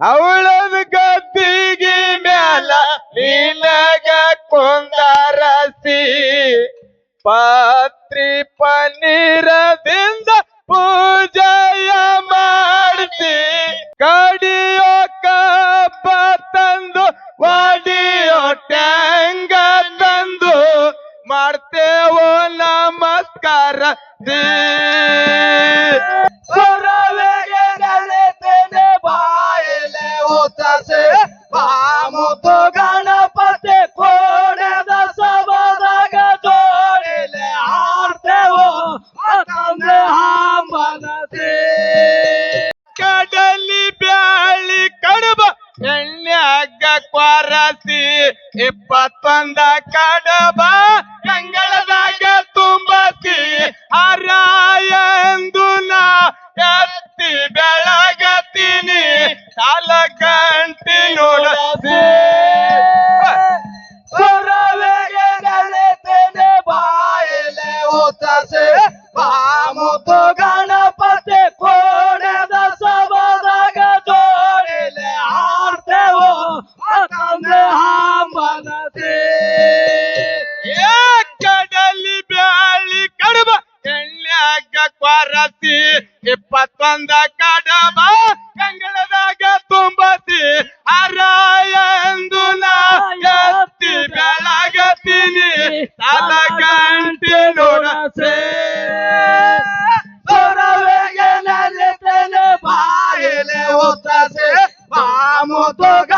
ಅವಳದ ಗದ್ದಿಗೆ ಮ್ಯಾಲ ನಿನಗ ಕೊಂದರಸಿ. ಪಾತ್ರಿ ಪನ್ನೀರದಿಂದ ಪೂಜೆಯ ಮಾಡ್ತಿ. ಕಡಿಯೋ ಕಪ್ಪ ತಂದು, ವಾಡಿಯೋ ಟ್ಯಾಂಗ ತಂದು. ಮಾಡ್ತೇವೋ ನಮಸ್ಕಾರ ದಿ ಇಪ್ಪತ್ತೊಂದ ಕಡಬ ಇಪ್ಪತ್ತೊಂದ ಕಡಬ ಕಂಗಳದಾಗ ತುಂಬಸಿ ಹರಾಯಂದು ಎಂದು ಎತ್ತಿ ಬೆಳಗತೀನಿ. ತಲ ಗಂಟೆ ನೋಡಸೆ ಸೊರವೆಗೆ ನಲಿತೇನೆ ಬಾಯಿಲೆ ಉತ್ತಸೆ ಬಾಮುತು ಗಣಪತಿ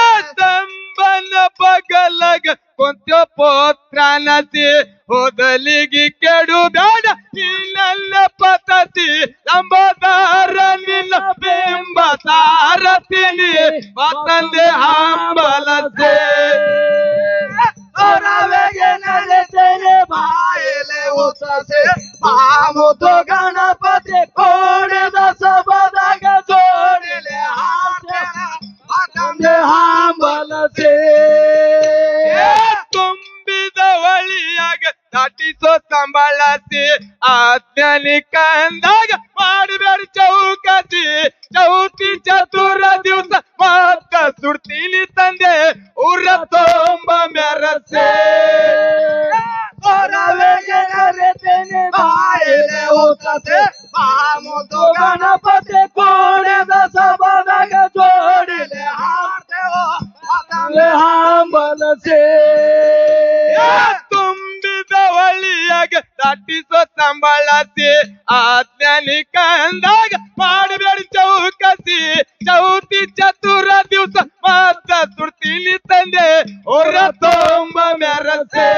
ಏ ಕೊಂತ ಪೋತ್ರ ಕೊಂತ ಓದಲಿಗಿ ಕೆಡು ಬೇಡ ನೀನಲ್ಲ ಪತತಿ ನಂಬದಾರ ನಿನ್ನ ಬಿಂಬ ತಾರತೀನಿ, ಮಾತಂದೆ ಹಂಬಲತೆ. ಬಾಯಲೆ ನಲಿತೇನೆ ಬಾಯಿಲೆ ಗಣಪ ಸಂಬಳಸಿ ಆಜ್ಞಾನಿ ಕಂದಾಗ ಮಾಡಬೇಡ ಚೌಕಸಿ ಚೌತಿ ಚತುರ ದಿವಸ ಮತ್ತ ಸುಡ್ತೀನಿ ತಂದೆ ಊರ ತೊಂಬ ಮೆರಸೆ ಸೊರವೆಗೆ ನಲಿತೇನೆ ಬಾಯಿಲೆ ಉತ್ತಸೆ ಮಾಮುತು ಗಣಪತಿ ದಾಟಿಸೋ ಸಂಬಳಸಿ, ಆಜ್ಞಾನಿ ಕಂದಾಗ ಮಾಡಬೇಡಿ ಚೌಕಸಿ. ಚೌತಿ ಚತುರ ದಿವಸ ಮಾತ್ರ ಸುಡ್ತೀನಿ ತಂದೆ, ಹೊರ ತೊಂಬ ಮೆರಸೆ.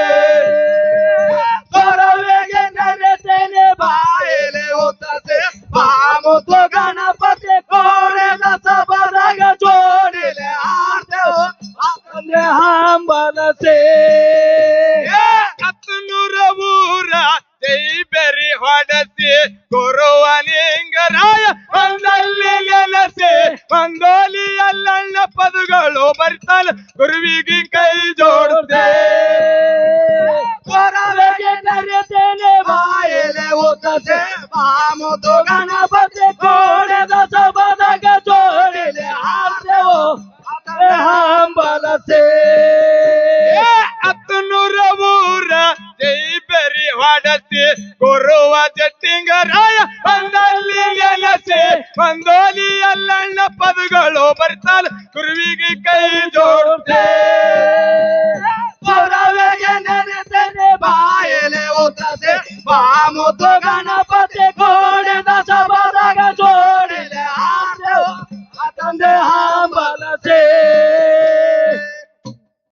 ਬਰਤਨ ਗੁਰਵੀ ਕੀ ਕਈ ਜੋੜਦੇ ਕੋਰਾਵੇ ਕੇ ਡਰਦੇ ਨੇ ਵਾਇਲੇ ਉਹ ਤਸੇ ਬਾਮੋ ਤੋ ಅಲ್ಲಣ್ಣ ಪದಗಳು ಬರ್ತಾನ ಗುರುವಿಗೆ ಕೈ ಜೋಡುತ್ತೆ ಸೊರವೆಗೆ ನೆನೆತೇನೆ ಬಾಯಿಲೆ ಉತ್ತಸೆ ಮಾಮುತು ಗಣಪತಿ